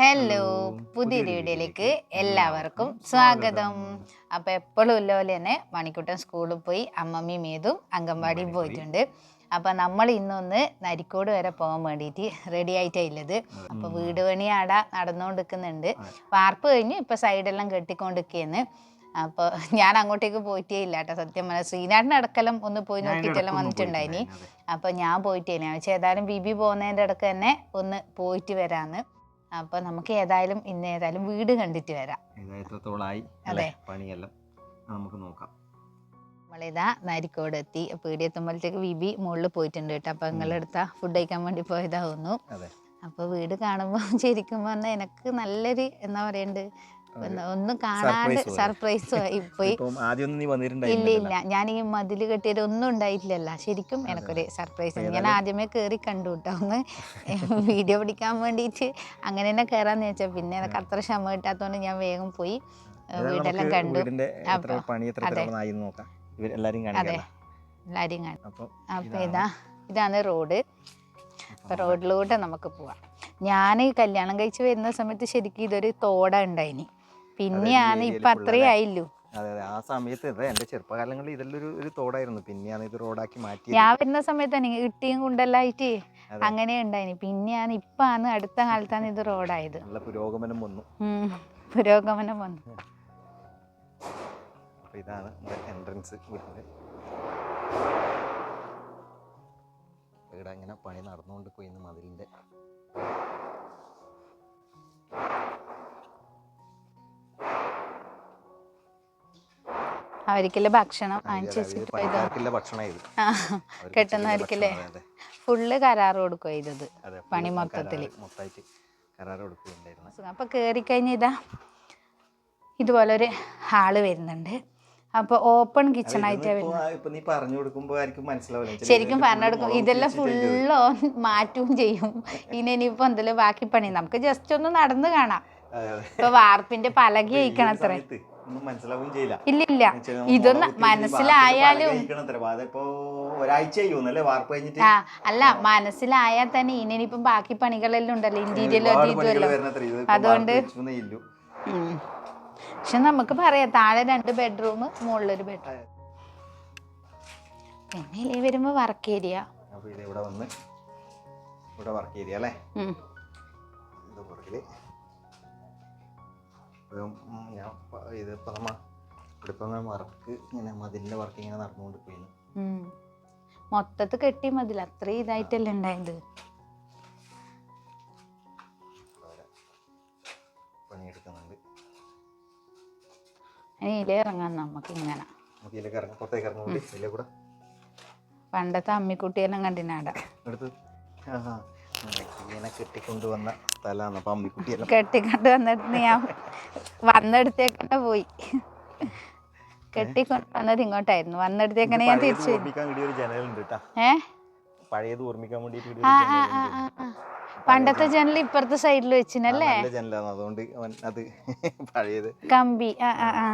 Hello പുതിയ വീഡിയോയിലേക്ക് എല്ലാവർക്കും സ്വാഗതം. അപ്പോൾ എപ്പോഴും ഉള്ള പോലെ തന്നെ മണിക്കുട്ടൻ സ്കൂളിൽ പോയി അമ്മമ്മയും ഏതും അംഗൻവാടിയിൽ പോയിട്ടുണ്ട്. അപ്പോൾ നമ്മൾ ഇന്നൊന്ന് നരിക്കോട് വരെ പോകാൻ വേണ്ടിയിട്ട് റെഡി ആയിട്ടായില്ലത് അപ്പോൾ വീട് പണി ആട നടന്നുകൊണ്ടിരിക്കുന്നുണ്ട് വാർപ്പ് കഴിഞ്ഞ് ഇപ്പോൾ സൈഡെല്ലാം കെട്ടിക്കൊണ്ടിരിക്കുകയെന്ന് അപ്പോൾ ഞാൻ അങ്ങോട്ടേക്ക് പോയിട്ടേ ഇല്ല കേട്ടോ സത്യം പറഞ്ഞാൽ ശ്രീനാടിന്റെ അടക്കലം ഒന്ന് പോയി നോക്കിയിട്ടെല്ലാം വന്നിട്ടുണ്ടായിനി. അപ്പോൾ ഞാൻ പോയിട്ടേ ഏതായാലും ബിബി പോകുന്നതിന്റെ ഇടയ്ക്ക് തന്നെ ഒന്ന് പോയിട്ട് വരാമെന്ന് അപ്പോൾ നമുക്ക് ഏതായാലും ഇന്ന് ഏതായാലും വീട് കണ്ടിട്ട് വരാം. എത്രത്തോളായി? അതെ. പണിയെല്ലാം നമുക്ക് നോക്കാം. നമ്മളിതാ നരിക്കോട് എത്തി. പീടി എത്തുമ്പോഴത്തേക്ക് വിബി മുകളിൽ പോയിട്ടുണ്ട് കേട്ടോ. അപ്പോൾ നിങ്ങളെടുത്ത ഫുഡ് കഴിക്കാൻ വേണ്ടി പോയതാവുന്നു. അതെ. അപ്പോൾ വീട് കാണുമ്പോൾ ശരിക്കും പറഞ്ഞാൽ എനിക്ക് നല്ലൊരു എന്താ പറയണ്ട് ഒന്ന് കാണാണ്ട് സർപ്രൈസ് ആയി പോയി. ഇല്ല ഇല്ല. ഞാൻ ഈ മതിൽ കെട്ടിയത് ഒന്നും ഉണ്ടായിട്ടില്ലല്ലോ. ശരിക്കും എനിക്കൊരു സർപ്രൈസ് ഞാൻ ആദ്യമേ കയറി കണ്ടു കേട്ടോ ഒന്ന് വീഡിയോ പിടിക്കാൻ വേണ്ടിയിട്ട് അങ്ങനെ തന്നെ കയറാന്ന് വെച്ചാൽ പിന്നെ എനിക്ക് അത്ര ക്ഷമ കിട്ടാത്തതുകൊണ്ട് ഞാൻ വേഗം പോയി വീടെല്ലാം കണ്ടു. അതെ. എല്ലാരും. ഇതാ ഇതാണ് റോഡ്. അപ്പൊ റോഡിലൂടെ നമുക്ക് പോവാം. ഞാൻ കല്യാണം കഴിച്ച് വരുന്ന സമയത്ത് ശരിക്കും ഇതൊരു തോട ഉണ്ടായിനി. പിന്നെയാണ് ഇപ്പൊ അത്രേ ആയില്ലു? അതെ അതെ. ആ സമയത്ത് ഇത് എന്റെ ചെറുപ്പകാലങ്ങളിൽ ഇതിലൊരു ഒരു തോടായിരുന്നു. പിന്നെയാണ് ഇത് റോഡാക്കി മാറ്റി ഞാൻ വരുന്ന സമയത്താണ് ഇട്ടിയും കുണ്ടെല്ലായിട്ട്. അങ്ങനെ ഉണ്ടായിന്. പിന്നെയാണ് ആണ് അടുത്ത കാലത്താണ് ഇത് റോഡായത്. നല്ല പുരോഗമനം വന്നു. പുരോഗമനം വന്നു. ഇതാണ് എൻട്രൻസ് വീടിന്റെ ഇവിടെ അങ്ങനെ പണി നടന്നുകൊണ്ട് പോയിന്ന് മതിലിന്റെ ഇത് ഭക്ഷണം അവർക്ക് കെട്ടുന്നവർക്കല്ലേ ഫുള്ള് കരാറ് കൊടുക്കുക ചെയ്തത് പണി മൊത്തത്തിൽ മൊത്തത്തിൽ. അപ്പൊ കയറി കഴിഞ്ഞ ഇതാ ഇതുപോലെ ഒരു ഹാൾ വരുന്നുണ്ട്. അപ്പൊ ഓപ്പൺ കിച്ചൺ ആയിട്ടാണ് ഇപ്പൊ വരുന്നത്. ആ- നീ പറഞ്ഞു കൊടുക്കും ശരിക്കും ഇതെല്ലാം ഫുള്ള് മാറ്റും ചെയ്യും. ഇനി ഇനിയിപ്പോ എന്തെങ്കിലും ബാക്കി പണി. നമുക്ക് ജസ്റ്റ് ഒന്ന് നടന്നു കാണാം. ഇപ്പൊ വാർപ്പിന്റെ പലകി ഈ ഒന്നും മനസ്സിലാവുകയും ചെയ്യില്ല. ഇല്ലില്ല ഇതൊന്ന് മനസ്സിലായാലും ഒരാഴ്ച വാർപ്പ് കഴിഞ്ഞിട്ട്? അല്ല മനസ്സിലായാൽ തന്നെ ഇനി ഇനിയിപ്പം ബാക്കി പണികളെല്ലാം ഉണ്ടല്ലോ ഇന്റീരിയലോ ഇപ്പൊ അതുകൊണ്ട് പക്ഷെ നമുക്ക് പറയാം താഴെ രണ്ട് ബെഡ്റൂം മുകളിലൊരു ബെഡ്റൂം പിന്നെ ഇല്ലേ വരുമ്പോ വർക്ക് ഏരിയ ഇവിടെ വന്ന് ഇവിടെ വർക്ക് ഏരിയ അല്ലേ? ഇത് പുറകിൽ. ഇപ്പം, ഞാൻ ഇത് ഇതിപ്പോ നമ്മ ഇവിടെ ഇപ്പൊ വർക്ക് ഇങ്ങനെ മതിലിന്റെ വർക്ക് ഇങ്ങനെ നടന്നുകൊണ്ട് പോയിരുന്നു മൊത്തത്തിൽ കെട്ടി മതിൽ. അത്രയും ഇതായിട്ടല്ലേ ഉണ്ടായത് പണിയെടുക്കുന്നുണ്ട്. ഇറങ്ങാം നമുക്ക് ഇങ്ങനെ. പണ്ടത്തെ അമ്മിക്കുട്ടിയെല്ലാം കണ്ടിനാടാ. കെട്ടിക്കൊണ്ടുവന്ന സ്ഥലമാണ്. അപ്പൊ അമ്മിക്കുട്ടിയെല്ലാം കെട്ടിക്കൊണ്ട് വന്നിട്ട് ഞാൻ വന്നെടുത്തേക്കന്നെ പോയി. കെട്ടിക്കൊണ്ട് വന്നത് ഇങ്ങോട്ടായിരുന്നു. വന്നെടുത്തേക്കന്നെ ഞാൻ തിരിച്ചു പഴയത് ഓർമ്മിക്കാൻ വേണ്ടിയിട്ട് പണ്ടത്തെ ജനൽ ഇപ്പുറത്തെ സൈഡിൽ വെച്ചിനല്ലേ? ജനലാണ്. അതുകൊണ്ട് അവൻ അത് പഴയത്. കമ്പി ആ ആ ആ.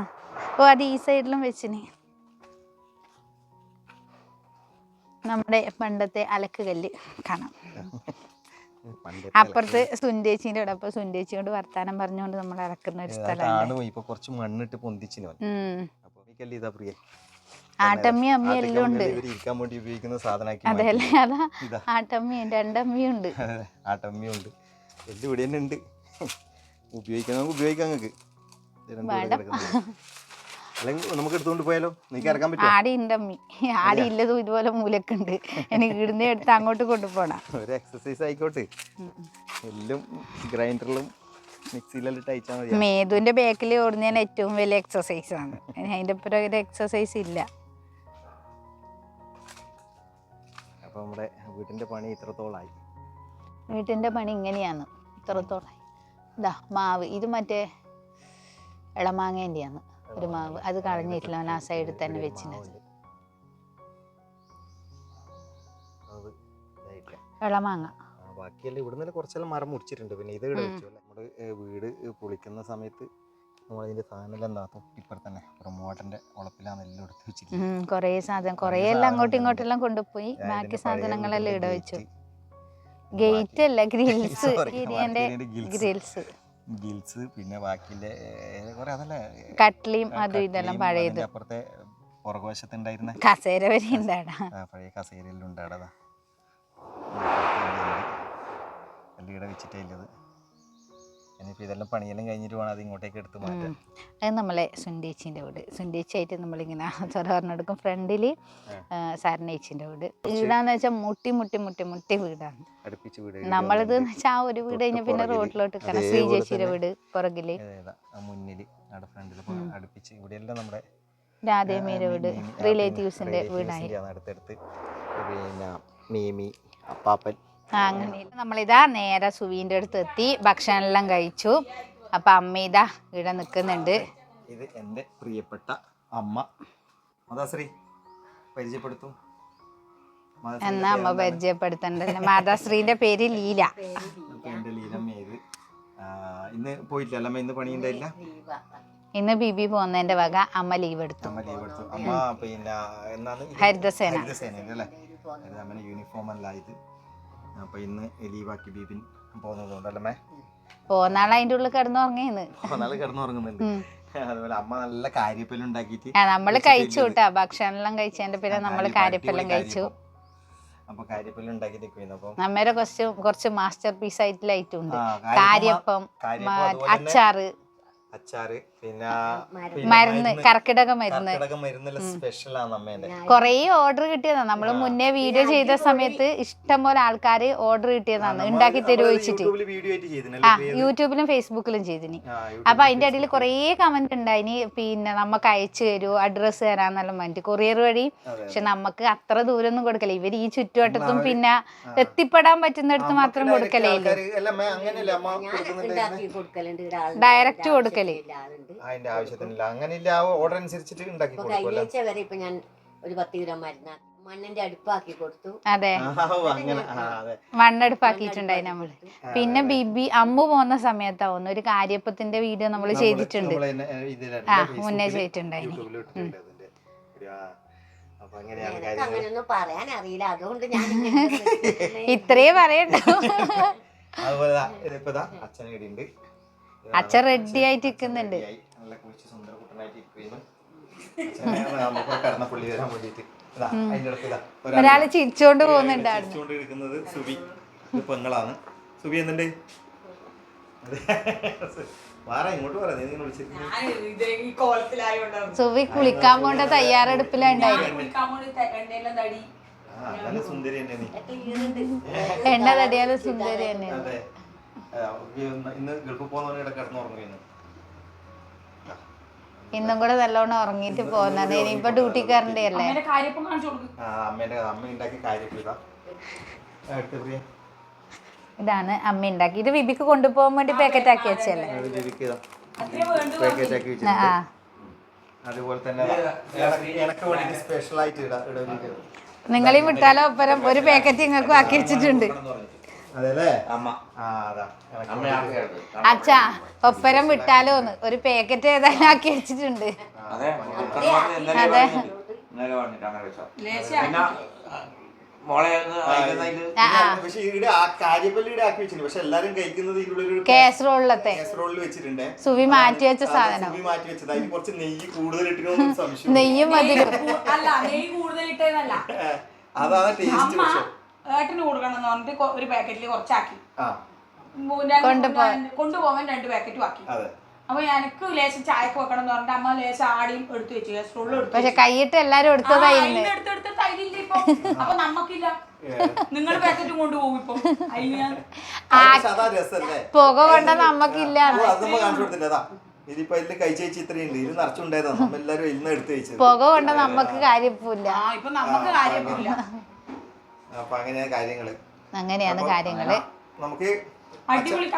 ഓ അത് ഈ സൈഡിലും വെച്ചിന്. നമ്മുടെ പണ്ടത്തെ അലക്ക് കല്ല്. കാണാം. അപ്പുറത്ത് സുന്റേച്ചിന്റെ അവിടെ അപ്പൊ സുന്റേച്ചിയോട് വർത്താനം പറഞ്ഞുകൊണ്ട് നമ്മൾ ഇറക്കുന്ന ഒരു സ്ഥലമാണ് ഇപ്പൊ കുറച്ച് മണ്ണിട്ട് പൊന്തിച്ചിനോ ഇതാ പ്രിയ? ആട്ടമ്മി അമ്മി എല്ലാം ഉണ്ട്. ഇരിക്കാൻ വേണ്ടി ഉപയോഗിക്കുന്ന സാധനമാക്കി അതല്ലേ അതാ ഇതാ. ആട്ടമ്മിയും രണ്ടമ്മിയും ഉണ്ട്. ആട്ടമ്മിയുണ്ട് എല്ലാം ഇവിടെ തന്നെ ഉണ്ട്. ഉപയോഗിക്കാൻ നമുക്ക് ഉപയോഗിക്കാം നിങ്ങൾക്ക്. അല്ലെങ്കിൽ നമുക്ക് എടുത്തുകൊണ്ട് പോയാലോ? ഇറക്കാൻ ആടി ആടി ഇല്ലതും ഇതുപോലെ മൂലക്കുണ്ട് എനിക്ക് ഇടുന്ന എടുത്ത് അങ്ങോട്ട് കൊണ്ടുപോകണം ഒരു എക്സസൈസ് ആയിക്കോട്ടെ. എല്ലാം ഗ്രൈൻഡറിലും മേതുവിന്റെ ബാക്കിൽ ഓടുന്നതിന് ഏറ്റവും വലിയ എക്സസൈസ് ആണ്. അതിന്റെ ഒരു എക്സസൈസ് ഇല്ല. നമ്മുടെ വീട്ടിന്റെ പണി ഇത്രത്തോളായി. വീട്ടിന്റെ പണി ഇങ്ങനെയാണ്. ഇത്രത്തോളായി. ഇതാ മാവ്. ഇത് മറ്റേ ഇളമാങ്ങേന്റെയാണ് ഒരു മാവ്. അത് കളഞ്ഞിട്ടില്ല. അവൻ ആ സൈഡിൽ തന്നെ വെച്ചിട്ടുണ്ട് ഇളമാങ്ങ ബാക്കിയെല്ലാം ഇവിടെ നിന്ന് കുറച്ചെല്ലാം മരം മുറിച്ചിട്ടുണ്ട്. പിന്നെ ഇത് ഇവിടെ വെച്ചു. നമ്മുടെ വീട് പൊളിക്കുന്ന സമയത്ത് നമ്മൾ അതിന്റെ സാധനം എന്താ തൊട്ടിപ്പുറത്ത് തന്നെ പ്രൊമോട്ടന്റെ ഉളപ്പിലാണ് എല്ലാം എടുത്ത് ഉം, കുറേ സാധനം കുറേ എല്ലാം അങ്ങോട്ടും ഇങ്ങോട്ടെല്ലാം കൊണ്ടുപോയി. ബാക്കി സാധനങ്ങളെല്ലാം ഇട വെച്ചു. ഗേറ്റ് അല്ല ഗ്രിൽസ്. ഗ്രിൽസ് ഗിൽസ് പിന്നെ ബാക്കിയിലെ കുറെ അതല്ലേ കട്ട്ലിയും അതും ഇതെല്ലാം പഴയത്. അപ്പുറത്തെ പുറകുവശത്തുണ്ടായിരുന്ന കസേര വരെ ഉണ്ടാടാ പഴയ കസേരയിലുണ്ടാടാ കല്ലിയുടെ വെച്ചിട്ടേ ഇല്ലത്. ഇനിയിപ്പോൾ ഇതെല്ലാം പണിയെല്ലാം കഴിഞ്ഞിട്ട് വേണം അത് ഇങ്ങോട്ടേക്ക് എടുത്ത് മാറ്റാൻ. അത് നമ്മളെ സുണ്ടേച്ചിന്റെ വീട്. സുണ്ടേച്ചിയായിട്ട് നമ്മളിങ്ങനെ ചൊറ പറഞ്ഞെടുക്കും. ഫ്രണ്ടിൽ സാരനേച്ചിന്റെ വീട്. വീടാന്ന് വെച്ചാൽ മുട്ടി മുട്ടി മുട്ടി മുട്ടി വീടാണ്. നമ്മളിത് വെച്ചാൽ ആ ഒരു വീട് കഴിഞ്ഞാൽ പിന്നെ. റോഡിലോട്ട് കാണാം ശ്രീ ചേച്ചിയുടെ. വീട് പുറകിൽ. മുന്നിൽ ഫ്രണ്ടിൽ അടുപ്പിച്ച് ഇവിടെയെല്ലാം നമ്മുടെ രാധേമീരെ വീട്. റിലേറ്റീവ്സിന്റെ വീടായി. അടുത്തടുത്ത്. പിന്നെ മീമി അപ്പാപ്പൻ. അങ്ങനെ നമ്മളിതാ നേരെ സുവീന്റെ അടുത്ത് എത്തി ഭക്ഷണമെല്ലാം കഴിച്ചു. അപ്പൊ അമ്മ ഇതാ ഇവിടെ നിൽക്കുന്നുണ്ട്. ഇത് എന്റെ പ്രിയപ്പെട്ട അമ്മ. മാതാശ്രീ പരിചയപ്പെടുത്തും. എന്നാ അമ്മ പരിചയപ്പെടുത്തണ്ടല്ലോ മാതാശ്രീന്റെ പേര് ലീല. എന്റെ ലീലമ്മേത് ഇന്ന് പോയിട്ടില്ല അല്ലമ്മ ഇന്ന് പണിയുണ്ടായില്ല ഇന്ന് ബിബി പോകുന്നതിന്റെ വക അമ്മ ലീവ് എടുത്തു. അമ്മ ലീവ് എടുത്തു. അമ്മ പിന്നെ? ഹരിതസേന. ഹരിതമ്മ യൂണിഫോം അല്ല ഇത്. അപ്പൊ ഇന്ന് ലീവാക്കി ബീബിൻ പോകുന്നതുകൊണ്ടല്ലേ? പോന്നാൾ അതിന്റെ ഉള്ളിൽ കിടന്നുറങ്ങിയെന്ന് നല്ല കിടന്നുറങ്ങുന്നുണ്ട്. അതുപോലെ അമ്മ നല്ല കാര്യപ്പെല്ലാം ഉണ്ടാക്കിയിട്ട് നമ്മൾ കഴിച്ചു കേട്ടാ. ഭക്ഷണം കഴിച്ചതിന്റെ പിന്നെ നമ്മൾ കാര്യപ്പെല്ലാം കഴിച്ചു. അപ്പൊ കാര്യപ്പെല്ലാം ഉണ്ടാക്കിയിട്ട് നമ്മയുടെ കുറച്ച് കുറച്ച് മാസ്റ്റർ പീസ് ആയിട്ടുള്ള ഐറ്റം കാര്യപ്പം കാര്യപ്പം അച്ചാറ്. അച്ചാറ്. പിന്നെ പിന്നെ മരുന്ന് കർക്കിടക മരുന്ന്. കർക്കിടക മരുന്നെല്ലാം സ്പെഷ്യൽ ആണ് അമ്മേന്റെ കൊറേ ഓർഡർ കിട്ടിയതാണ് നമ്മൾ മുന്നേ വീഡിയോ ചെയ്ത സമയത്ത് ഇഷ്ടം പോലെ ആൾക്കാര് ഓർഡർ കിട്ടിയതാണ് ഉണ്ടാക്കി തരുമോ വെച്ചിട്ട്. യൂട്യൂബിൽ വീഡിയോ ആയിട്ട് ആ യൂട്യൂബിലും ഫേസ്ബുക്കിലും ചെയ്തിനി. അപ്പൊ അതിന്റെ അടിയിൽ കൊറേ കമന്റ് ഉണ്ടായിനി പിന്നെ നമുക്ക് അയച്ചു തരുമോ അഡ്രസ്സ് തരാന്നെല്ലാം പറഞ്ഞിട്ട് കൊറിയർ വഴി. പക്ഷെ നമുക്ക് അത്ര ദൂരം ഒന്നും കൊടുക്കല ഇവർ ഈ ചുറ്റുവട്ടത്തും പിന്നെ എത്തിപ്പെടാൻ പറ്റുന്നിടത്ത് മാത്രം കൊടുക്കലേ? ഡയറക്റ്റ് കൊടുക്കൽ. ആളുണ്ട് അതിന്റെ ആവശ്യത്തിനില്ല. അങ്ങനെയില്ല ആ ഓർഡർ അനുസരിച്ചിട്ട് ഉണ്ടാക്കി ഇപ്പൊ കൊടുക്കുമല്ലോ കഴിഞ്ഞാഴ്ച വരെ ഇപ്പൊ ഞാൻ ഒരു പത്ത് കിലോ മരുന്ന് മണ്ണിന്റെ അടുപ്പാക്കി കൊടുത്തു. അതെ. അങ്ങനെ. ആ, അതെ. മണ്ണെടുപ്പാക്കിയിട്ടുണ്ടായി നമ്മൾ. പിന്നെ ബിബി അമ്മു പോകുന്ന സമയത്താവുന്നു ഒരു കാര്യപ്പത്തിന്റെ വീഡിയോ നമ്മൾ ചെയ്തിട്ടുണ്ട്. നമ്മൾ തന്നെ, ഏ, ഇതിലുണ്ട്, ആ ഫേസ്ബുക്കിൽ, മുന്നേ ചെയ്തിട്ടുണ്ടായി യൂട്യൂബിലും ഇട്ടിട്ടുണ്ട് അതിന്റെ ഒരു, ആ, അപ്പൊ അങ്ങനെയാണ് എനിക്ക് കാര്യങ്ങൾ അങ്ങനെയൊന്നും പറയാൻ അറിയില്ല. അതുകൊണ്ട് ഞാൻ ഇങ്ങനെ. ഇത്രേ പറയണ്ടോ. അതുപോലെ ദാ അച്ഛൻ ഇവിടെ ഉണ്ട് അച്ഛൻ റെഡി ആയിട്ട് നിൽക്കുന്നുണ്ട് നല്ല കുളിച്ച് സുന്ദര കുട്ടനായിട്ട് കടന്ന പുള്ളി വരാൻ വേണ്ടിയിട്ട്. ഇതാ അതിന്റെ ഇതാ ഒരാൾ ചിരിച്ചോണ്ട് പോകുന്നുണ്ടായിരുന്നു ഇരിക്കുന്നത് സുബി. പെങ്ങളാണ്. സുബി എന്തുണ്ട്? സുബി കുളിക്കാൻ പോണ്ട തയ്യാറെടുപ്പിലുണ്ടായിരുന്നു കുളിക്കാൻ വേണ്ടി ത- എണ്ണയെല്ലാം ആ നല്ല സുന്ദരി തന്നെ നീ. എണ്ണ തടിയാലും സുന്ദരി തന്നെയാണ്. ഇന്ന് ഇന്ന് പോകുന്ന ഇടയ്ക്ക് കിടന്ന് കിടന്നുറങ്ങുന്നു ഇന്നും കൂടെ നല്ലോണം ഉറങ്ങിയിട്ട് പോകുന്നത് ഇനിയിപ്പോ ഡ്യൂട്ടിക്കാരന്റെ അല്ലേ? അമ്മേന്റെ അമ്മ ഉണ്ടാക്കി ഇതാണ് അമ്മ ഉണ്ടാക്കി. ഇത് ബിബിക്ക് കൊണ്ടുപോകാൻ വേണ്ടി പാക്കറ്റ് ആക്കി വെച്ചല്ലേ അതുപോലെ തന്നെ സ്പെഷ്യൽ ആയിട്ട് ഇടാ ഇടാ ഒരു- നിങ്ങളീ വിട്ടാലോ ഒപ്പരം ഒരു പാക്കറ്റ് നിങ്ങൾക്കും ആക്കി വെച്ചിട്ടുണ്ട്. അതെല്ലേ അമ്മ. അച്ഛാ ഒപ്പരം വിട്ടാലോന്ന് ഒരു പാക്കറ്റ് ഏതായാലും ആക്കി വെച്ചിട്ടുണ്ട്. അതെ കാസറോളിലത്തെ. വെച്ചിട്ടുണ്ട്. സുവി മാറ്റി വെച്ച സാധനം. നെയ്യ് മതി അല്ല നെയ്യ് കൂടുതൽ ഇട്ടതെന്നല്ല അതാണ് ടേസ്റ്റ് ഏട്ടന് കൊടുക്കണം എന്ന് പറഞ്ഞിട്ട് കൊ- ഒരു പാക്കറ്റിൽ കുറച്ചാക്കി. ആ. കൊണ്ടുപോകാൻ. രണ്ട് പാക്കറ്റും ആക്കി. അതെ. അപ്പൊ എനിക്ക് ലേശം ചായക്ക് വെക്കണം എന്ന് പറഞ്ഞിട്ട് അമ്മ ലേശം ആടിയും എടുത്തു വെച്ചു. എടുത്തു പക്ഷെ കൈയിട്ട് എല്ലാരും എടുത്തതായിരുന്നു എടുത്തെടുത്ത് തൈലില്ല ഇപ്പൊ. അപ്പൊ നമ്മക്കില്ല. നിങ്ങൾ പാക്കറ്റും കൊണ്ടുപോകും ഇപ്പൊ. അതിന് ഞാൻ പക്ഷെ അതാ രസല്ലേ? പുക കൊണ്ട നമ്മക്കില്ല. ഓ, അത് നമ്മ കാണിച്ചു കൊടുത്തില്ല? അതാ. ഇതിപ്പോ ഇതിൽ ഇത്രയുണ്ട്. നമ്മ എല്ലാരും എടുത്ത് പുക കൊണ്ട നമ്മക്ക് കാര്യപ്പില്ല ആ ഇപ്പൊ നമുക്ക് കാര്യമില്ല അപ്പൊ അങ്ങനെയാണ് കാര്യങ്ങൾ. അങ്ങനെയാണ് കാര്യങ്ങൾ. നമുക്ക് അടിപൊളി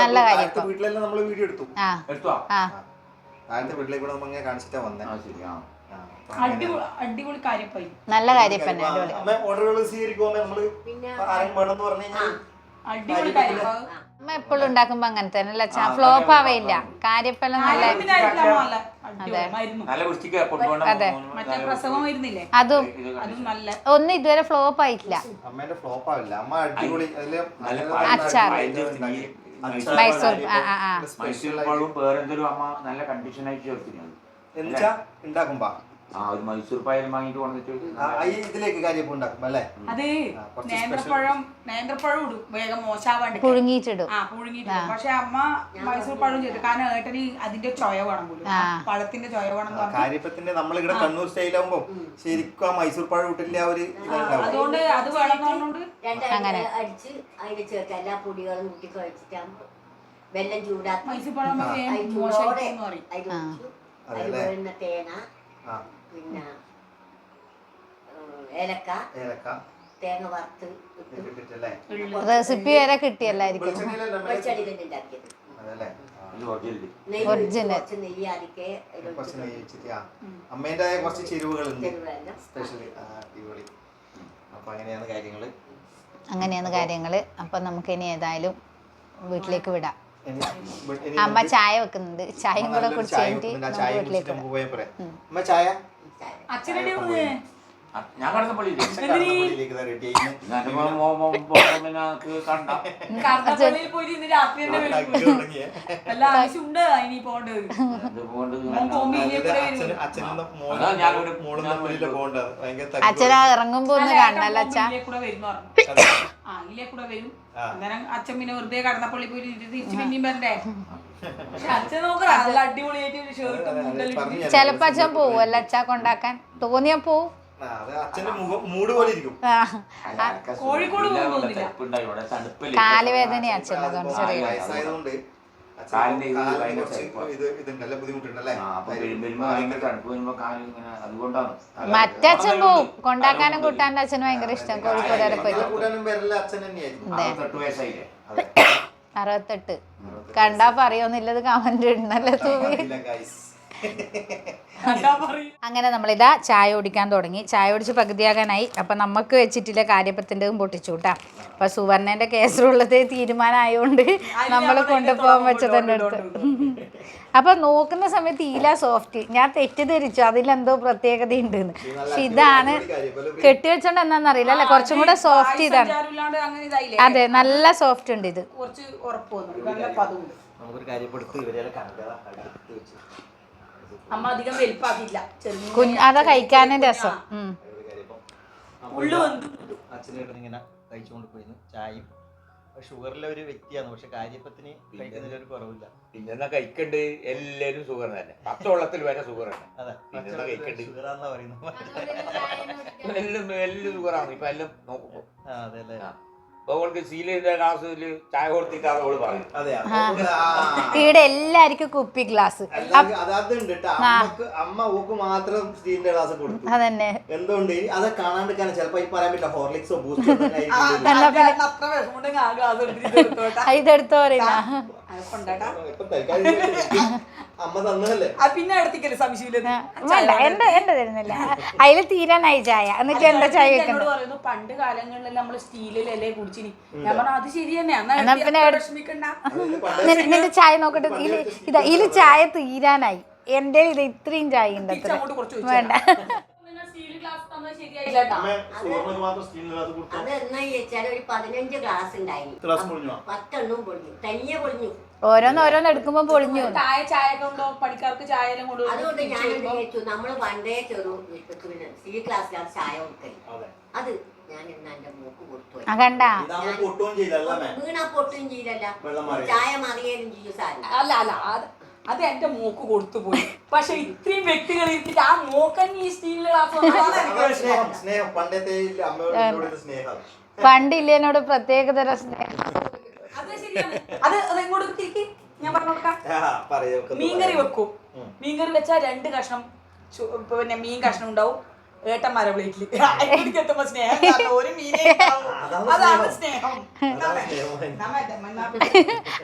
നല്ല കാര്യം വീട്ടിലെല്ലാം നമ്മൾ വീഡിയോ എടുത്തു. താഴത്തെ വീട്ടിലേക്ക് കൂടെ കാണിച്ചിട്ടാ വന്നേ. നല്ല കാര്യം ഓർഡറുകൾ സ്വീകരിക്കുമ്പോ നമ്മൾ വേണമെന്ന് പറഞ്ഞു കഴിഞ്ഞാൽ അമ്മ എപ്പോഴും ഉണ്ടാക്കുമ്പോ അങ്ങനെ തന്നെ അല്ല ഫ്ലോപ്പ് ആവയില്ല. കാര്യപ്പെല്ലാം നല്ല അതെ. അതും. ഒന്നും ഇതുവരെ ഫ്ലോപ്പ് ആയിട്ടില്ല. അമ്മേന്റെ ഫ്ലോപ്പ് ആവില്ല. അമ്മ അടിപൊളി. അതിൽ നല്ല നല്ല അച്ചാർ. മൈസൂർ നല്ല കണ്ടീഷൻ ആയിട്ട് ഉണ്ടാക്കുമ്പോ. ആ ഒരു മൈസൂർ പായൽ വാങ്ങിട്ട് വന്നിട്ട് ആ, ഈ ഇതിലേക്ക് കാര്യപ്പോ ഉണ്ടാക്കുമ്പോ അല്ലേ? അത് ആ, കുറച്ച് നേന്ത്രപ്പഴം നേന്ത്രപ്പഴം ഇടും. വേഗം മോശാവാണ്ട് പുഴുങ്ങിയിട്ടിടും. ആ പുഴുങ്ങിട്ട് പക്ഷെ അമ്മ മൈസൂർ പഴം ചെയ്തു. കാരണം ഏട്ടന് അതിന്റെ ചൊയ വേണം പോലും. ആ. പഴത്തിന്റെ ചൊയ വേണം എന്ന് പറഞ്ഞു കാര്യപ്പത്തിന്റെ നമ്മളിവിടെ കണ്ണൂർ സ്റ്റൈലാകുമ്പോ ശരിക്കും ആ മൈസൂർ പഴം ഇട്ടില്ല ഒരു ഇതുണ്ടാവും. അതുകൊണ്ട് അത് വേണം എന്ന് അങ്ങനെ. രണ്ടടി അടിച്ച് അതിന് ചേർത്ത് എല്ലാ പൊടികളും കൂട്ടി കുഴച്ചിട്ടാകുമ്പോ വെള്ളം ചൂടാക്കി മൈസൂർ പഴം വേഗം അതിൽ മോശമായിട്ട് ചൂടോടെ പറയും. അതിൽ ആ. ഒഴിച്ചു. അതിൽ തേങ്ങ. ആ. പിന്നെ ഏലക്ക ഏലക്ക. തേങ്ങ വറുത്ത് ഇട്ടിട്ടല്ലേ റെസിപ്പി വരെ കിട്ടിയല്ലായിരിക്കും. ഉണ്ടാക്കിയത്. അതല്ലേ? അമ്മേന്റെ കുറച്ച് ചേരുവകളുണ്ട്. സ്പെഷ്യലി അടിപൊളി. അപ്പൊ അങ്ങനെയാണ് കാര്യങ്ങൾ. അങ്ങനെയാണ് കാര്യങ്ങൾ. അപ്പൊ നമുക്ക് ഇനി ഏതായാലും വീട്ടിലേക്ക് വിടാം. അമ്മ ചായ വെക്കുന്നുണ്ട്. ചായയും കൂടെ വീട്ടിലേക്ക് കുടിച്ചിട്ട് വിടാം. നമുക്ക് പോയാൽ പോരെ അമ്മ ചായ? അച്ഛനെ വിടുന്നേ ഞാൻ കടന്ന പള്ളിയില്ലേ കടന്നപ്പള്ളിയിലേക്ക് ഇതാ ready ആയി. എന്നിട്ട് മോ- മോ- മോ- പിന്നെ എനിക്ക് കണ്ട. കർണപ്പള്ളിയിൽ പോയിട്ട് ഇന്ന് രാത്രി തന്നെ വരും ഉണ്ടാക്കി തുടങ്ങിയേ. അല്ല ആവശ്യമുണ്ട് ഇനി പോണ്ടത് അതുകൊണ്ട് മോൻ പോകുമ്പോ ഇനി അതായത് കൂടെ അച്ഛനും. ഇറങ്ങുമ്പോ ഒന്ന് ഏട്ടൻ അച്ഛ? അച്ഛൻ പിന്നെ വെറുതെ കടന്നപ്പള്ളി പോയി തിരിച്ചു പിന്നെയും വരണ്ടേ? ചെലപ്പോ അച്ഛൻ പോവും അല്ല അച്ഛ കൊണ്ടാക്കാൻ. തോന്നിയാ പോവും. ആ, അച്ഛന്റെ മുഖം മൂട് പോലെ ഇരിക്കും. ആ. കോഴിക്കോട് പോകും തോന്നില്ല. തണുപ്പല്ലേ കാലുവേദനയാ ചെറിയ. മറ്റച്ഛൻ പോവും. കൊണ്ടാക്കാനും കൂട്ടാന്റെ അച്ഛന് ഭയങ്കര ഇഷ്ടം. കോഴിക്കോട് വരെ അറുപത്തെട്ട്. കണ്ടാ പറയോന്നില്ലത് കമന്റ് ഇടണല്ലേ തൂവി. അങ്ങനെ നമ്മളിതാ ചായ ഓടിക്കാൻ തുടങ്ങി. ചായ ഓടിച്ച് പകുതിയാകാനായി. അപ്പം നമുക്ക് വെച്ചിട്ടില്ല കാര്യപ്പത്തിന്റെതും പൊട്ടിച്ചു കേട്ടാ അപ്പം സുവർണേന്റെ കേസറുള്ളത് തീരുമാനമായതുകൊണ്ട് നമ്മൾ കൊണ്ടുപോകാൻ വെച്ചത് തന്നെ എടുത്ത്. അപ്പം നോക്കുന്ന സമയത്ത് ഈല സോഫ്റ്റ് ഞാൻ തെറ്റിദ്ധരിച്ചു. അതിലെന്തോ പ്രത്യേകത ഉണ്ട് പക്ഷെ ഇതാണ് കെട്ടിവെച്ചോണ്ട് എന്താണെന്നറിയില്ല അല്ലേ? കുറച്ചും കൂടെ സോഫ്റ്റ് ഇതാണ്. അതെ നല്ല സോഫ്റ്റ് ഉണ്ട് ഇത്. കുറച്ച് ഉറപ്പ് നമുക്കൊരു കാര്യപ്പെടുത്ത് ഇവരെ കണ്ടതാ അടുത്ത് വെച്ച്. അമ്മ അധികം വലുപ്പാക്കില്ല കുഞ്ഞ് അതാ കഴിക്കാനും രസം. ഉം. ഉള്ളു വന്നു അച്ഛനായിട്ട് ഇങ്ങനെ കഴിച്ചുകൊണ്ട് പോയിരുന്നു ചായയും. ഷുഗറിലെ ഒരു വ്യക്തിയാണ്. പക്ഷെ കാര്യപ്പത്തിന് കഴിക്കുന്നതിൽ ഒരു കുറവില്ല. പിന്നെ കഴിക്കണ്ട്. എല്ലാരും സുഖം തന്നെ. പത്തോളത്തിൽ വരെ സുഖം തന്നെ. അതെ. പിന്നെ കഴിക്കണ്ട്? ഷുഗറാന്നാ പറയുന്നത്. എല്ലാം എല്ലാം സുഖറാണ് ഇപ്പൊ എല്ലാം നോക്കുമ്പോ. ആ, അതെ അല്ലേ? ആ. അവൾക്ക് സീലിന്റെ ഗ്ലാസ്സിൽ ചായ കൊടുത്തിട്ടാണ് അവൾ പറയും അതെ ആ. ഇവിടെ എല്ലാവർക്കും കുപ്പി ഗ്ലാസ്. അതുണ്ട് അമ്മയ്ക്ക് അമ്മ ഓക്ക് മാത്രം സ്റ്റീലിന്റെ ഗ്ലാസ് കൊടുക്കും അതന്നെ. എന്തുകൊണ്ട്? അത് കാണാണ്ടിരിക്കാണ് ചിലപ്പോ ഈ പറയാൻ പറ്റില്ല. ഹോർലിക്സോ ബൂസ്റ്റോ ഇതെടുത്തോ പറയുന്ന. പിന്നെ അടുത്തേക്കല്ലേ സംശയമില്ല വേണ്ട എന്റെ എന്റെ തരുന്നില്ല. അതിൽ തീരാനായി ചായ. എന്നിട്ട് എന്താ ചായ പറയുന്നു പണ്ട് കാലങ്ങളിൽ നമ്മൾ സ്റ്റീലിലല്ലേ കുടിച്ചിനി. ഞാൻ പറഞ്ഞു അത് ശരി പണ്ട് നിന്റെ- ചായ നോക്കട്ടെ ഇതിൽ ഇതാ ഇതിൽ ചായ തീരാനായി. എന്റെ ഇത് ഇത്രയും ചായ ഉണ്ട് വേണ്ട. നിങ്ങൾ സ്റ്റീൽ ഗ്ലാസ് തന്നത് ശരിയായില്ല കേട്ടോ. അമ്മ സുവർണക്ക് മാത്രം സ്റ്റീലിന്റെ ഗ്ലാസ് കൊടുത്തു? അത് എന്നാ വെച്ചാൽ ഒരു പതിനഞ്ച് ഗ്ലാസ് ഉണ്ടായി ഗ്ലാസ് പൊളിഞ്ഞോ? പത്തെണ്ണം പൊളിഞ്ഞു. തനിയെ പൊളിഞ്ഞു. ഓരോന്ന് ഓരോന്ന് എടുക്കുമ്പോ പൊളിഞ്ഞു. ചായ താഴെ ചായ കൊണ്ടോ പണിക്കാർക്ക് ചായ എല്ലാം കൊണ്ട് അതുകൊണ്ട് ഞാൻ വിചാരിച്ചു നമ്മൾ പണ്ടേ ചെറു സി ക്ലാസ് ഗ്ലാസ്സിലാണ് ചായ കൊടുക്കൽ അതെ. അത് ഞാൻ ഇന്ന് എന്റെ മൂക്ക് കൊടുത്തു വീണാ പൊട്ടുകയും ചെയ്തല്ലേ ചായ മറിയേലും ചെയ്യും സാറില്ല അല്ല അല്ല അത് എന്റെ മൂക്ക് കൊടുത്തു പോയി. പക്ഷെ ഇത്രയും വ്യക്തികൾ ഇരുത്തിട്ട് ആ മൂക്കൻ ഈ അവരുടെ സ്നേഹം. സ്നേഹം. പണ്ടത്തെ എന്നോട് സ്നേഹം. പണ്ടില്ലേനോട് പ്രത്യേകതര സ്നേഹം. അത് ശരിയാണ്. അത് അത് എങ്ങോട്ട് തിരിക്കി. ഞാൻ പറഞ്ഞു കൊടുക്കാം. ആ, പറയൂ മീൻകറി വെക്കും. മീൻകറി വെച്ചാൽ രണ്ട് കഷ്ണം പിന്നെ മീൻ കഷ്ണം ഉണ്ടാവും. ഏട്ടന്മാരെ വീട്ടിൽ. എനിക്ക് എത്തുമ്പോ സ്നേഹം ഒരു മീനേ. അതാണ് സ്നേഹം.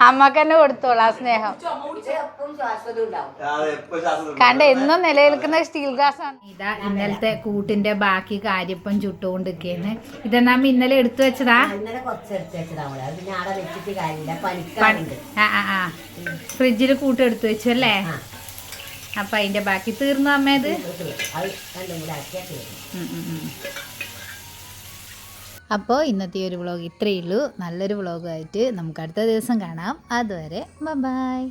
അമ്മയ്ക്ക് തന്നെ കൊടുത്തോളാം സ്നേഹം. കണ്ട എന്നും നിലനിൽക്കുന്ന സ്റ്റീൽ ഗ്ലാസ് ആണ് ഇതാ ഇന്നലത്തെ കൂട്ടിന്റെ ബാക്കി കാര്യപ്പം ചുട്ടുകൊണ്ടിരിക്കുന്നു. ഇതെന്നാ ഇന്നലെ എടുത്തു വെച്ചതാ? ഇന്നലെ കുറച്ചെടുത്ത് വെച്ചതാ അവിടെ അത് പിന്നെ അവിടെ വെച്ചിട്ട് കാര്യമില്ല. ഫ്രിഡ്ജിൽ കൂട്ട് എടുത്തു വെച്ചു അല്ലേ. അപ്പം അതിന്റെ ബാക്കി തീർന്നു അമ്മേത് ഇത് അപ്പോൾ ഇന്നത്തെ ഒരു വ്ളോഗ് ഇത്രയേ ഉള്ളൂ. നല്ലൊരു വ്ളോഗായിട്ട് നമുക്ക് അടുത്ത ദിവസം കാണാം. അതുവരെ ബൈ